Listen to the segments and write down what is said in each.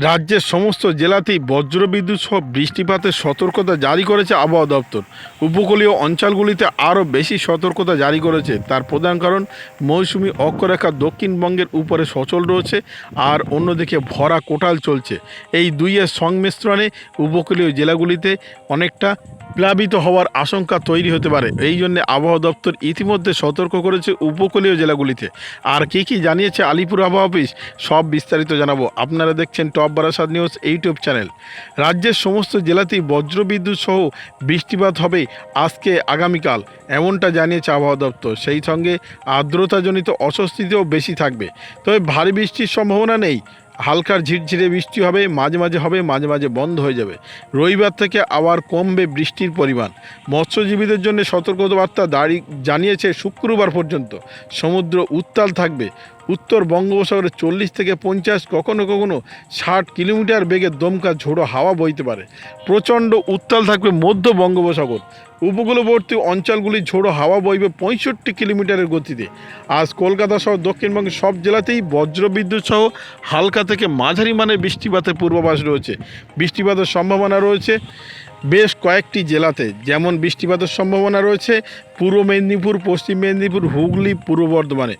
রাজ্যের সমস্ত জেলাতেই বজ্রবিদ্যুৎ সহ বৃষ্টিপাতের সতর্কতা জারি করেছে আবহাওয়া দপ্তর। উপকূলীয় অঞ্চলগুলিতে আরও বেশি সতর্কতা জারি করেছে। তার প্রধান কারণ, মৌসুমি অক্ষরেখা দক্ষিণবঙ্গের উপরে সচল রয়েছে আর অন্যদিকে ভরা কোটাল চলছে। এই দুইয়ের সংমিশ্রণে উপকূলীয় জেলাগুলিতে অনেকটা প্লাবিত হওয়ার আশঙ্কা তৈরি হতে পারে। এই জন্য আবহাওয়া দপ্তর ইতিমধ্যে সতর্ক করেছে উপকূলীয় জেলাগুলিতে। আর কী কী জানিয়েছে আলিপুর আবহাওয়া অফিস, সব বিস্তারিত জানাব। আপনারা দেখছেন top Barasat news YouTube channel. রাজ্যের সমস্ত জেলাতেই বজ্রবিদ্যুৎ সহ বৃষ্টিপাত হবে আজকে আগামীকাল, এমনটা জানিয়েছে আবহাওয়া দপ্তর। সেই সঙ্গে আর্দ্রতাজনিত অস্বস্তিতেও বেশি থাকবে। তবে ভারী বৃষ্টির সম্ভাবনা নেই। হালকার ঝিরঝিরে বৃষ্টি হবে, মাঝে মাঝে হবে, মাঝে মাঝে বন্ধ হয়ে যাবে। রবিবার থেকে আবার কমবে বৃষ্টির পরিমাণ। মৎস্যজীবীদের জন্য সতর্কবার্তা দাঁড়ি জানিয়েছে শুক্রবার পর্যন্ত। সমুদ্র উত্তাল থাকবে। উত্তর বঙ্গোপসাগরে চল্লিশ থেকে পঞ্চাশ, কখনো কখনো ষাট কিলোমিটার বেগে দমকা ঝোড়ো হাওয়া বইতে পারে। প্রচণ্ড উত্তাল থাকবে মধ্য বঙ্গোপসাগর। উপকূলবর্তী অঞ্চলগুলি ঝোড়ো হাওয়া বইবে পঁয়ষট্টি কিলোমিটারের গতিতে। আজ কলকাতা সহ দক্ষিণবঙ্গের সব জেলাতেই বজ্রবিদ্যুৎ সহ হালকা থেকে মাঝারি মানের বৃষ্টিপাতের পূর্বাভাস রয়েছে। বৃষ্টিপাতের সম্ভাবনা রয়েছে বেশ কয়েকটি জেলাতে। যেমন বৃষ্টিপাতের সম্ভাবনা রয়েছে পূর্ব মেদিনীপুর, পশ্চিম মেদিনীপুর, হুগলি, পূর্ব বর্ধমানে।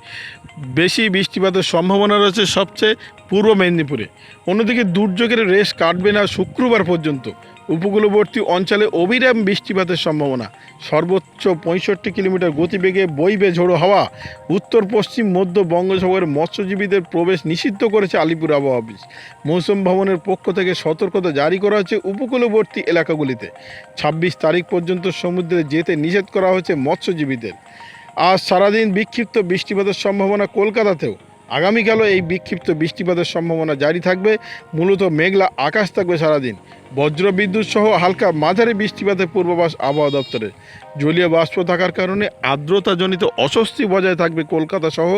বেশি বৃষ্টিপাতের সম্ভাবনা রয়েছে সবচেয়ে পূর্ব মেদিনীপুরে। অন্যদিকে দুর্যোগের রেশ কাটবে না শুক্রবার পর্যন্ত। উপকূলবর্তী অঞ্চলে অবিরাম বৃষ্টিপাতের সম্ভাবনা। সর্বোচ্চ পঁয়ষট্টি কিলোমিটার গতিবেগে বইবে ঝোড়ো হাওয়া। উত্তর, পশ্চিম, মধ্য বঙ্গোপসাগরের মৎস্যজীবীদের প্রবেশ নিষিদ্ধ করেছে আলিপুর আবহাওয়া অফিস। মৌসুম ভবনের পক্ষ থেকে সতর্কতা জারি করা হয়েছে উপকূলবর্তী এলাকাগুলিতে। ছাব্বিশ তারিখ পর্যন্ত সমুদ্রে যেতে নিষেধ করা হয়েছে মৎস্যজীবীদের। আজ সারাদিন বিক্ষিপ্ত বৃষ্টিপাতের সম্ভাবনা কলকাতাতেও। আগামীকালও এই বিক্ষিপ্ত বৃষ্টিপাতের সম্ভাবনা জারি থাকবে। মূলত মেঘলা আকাশ থাকবে সারাদিন। বজ্রবিদ্যুৎ সহ হালকা মাঝারি বৃষ্টিপাতের পূর্বাভাস আবহাওয়া দপ্তরে জলীয় বাষ্প থাকার কারণে আর্দ্রতাজনিত অস্বস্তি বজায় থাকবে কলকাতা সহ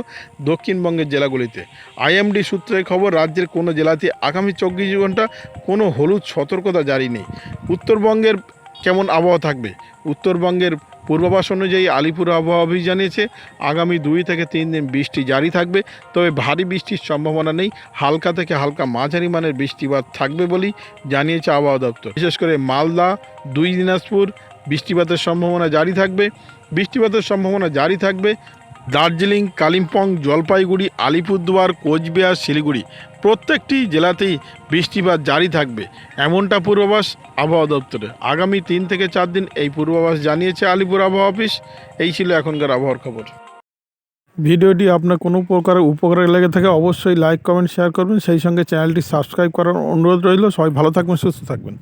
দক্ষিণবঙ্গের জেলাগুলিতে। আইএমডি সূত্রের খবর, রাজ্যের কোনো জেলাতে আগামী চব্বিশ ঘণ্টা কোনো হলুদ সতর্কতা জারি নেই। উত্তরবঙ্গের কেমন আবহাওয়া থাকবে? উত্তরবঙ্গের পূর্বাভাস অনুযায়ী আলিপুর আবহাওয়া অফিস জানিয়েছে আগামী দুই থেকে তিন দিন বৃষ্টি জারি থাকবে, তবে ভারী বৃষ্টির সম্ভাবনা নেই। হালকা থেকে হালকা মাঝারি মানের বৃষ্টিপাত থাকবে বলেই জানিয়েছে আবহাওয়া দপ্তর। বিশেষ করে মালদা, দুই দিনাজপুর, বৃষ্টিপাতের সম্ভাবনা জারি থাকবে। বৃষ্টিপাতের সম্ভাবনা জারি থাকবে। দার্জিলিং, কালিম্পং, জলপাইগুড়ি, আলিপুরদুয়ার, কোচবিহার, শিলিগুড়ি প্রত্যেকটি জেলাতেই বৃষ্টিপাত জারি থাকবে। এমনটা পূর্বাভাস আবহাওয়া দপ্তরে আগামী তিন থেকে চার দিন এই পূর্বাভাস জানিয়েছে আলিপুর আবহাওয়া অফিস। এই ছিল এখনকার আবহাওয়ার খবর। ভিডিওটি আপনার কোনো প্রকার উপকারে লেগে থাকে অবশ্যই লাইক, কমেন্ট, শেয়ার করবেন। সেই সঙ্গে চ্যানেলটি সাবস্ক্রাইব করার অনুরোধ রইল। সবাই ভালো থাকবেন, সুস্থ থাকবেন।